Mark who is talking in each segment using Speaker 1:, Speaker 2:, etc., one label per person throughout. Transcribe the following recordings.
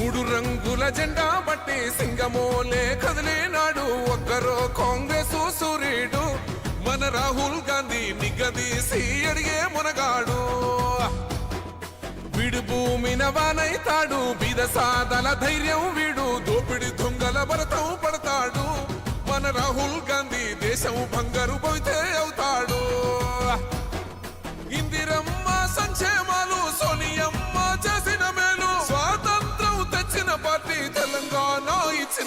Speaker 1: మూడు రంగుల జెండా బట్టి సింగమోలే కదిలేనాడు ఒక్కరో కాంగ్రెస్ సూర్యుడు మన రాహుల్ గాంధీ నిగదీసి అడిగే మునగాడు. వీడు భూమిన వానైతాడు బీద సాదల ధైర్యం వీడు దోపిడి దొంగల భరతం పడతాడు. మన రాహుల్ గాంధీ దేశం బంగారు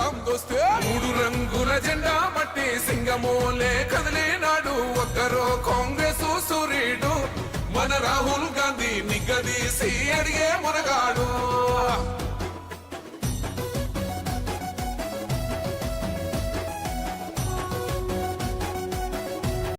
Speaker 1: గాంధీతో దోస్తే మూడు రంగుల జెండా మట్టి సింగమోలే కదిలినాడు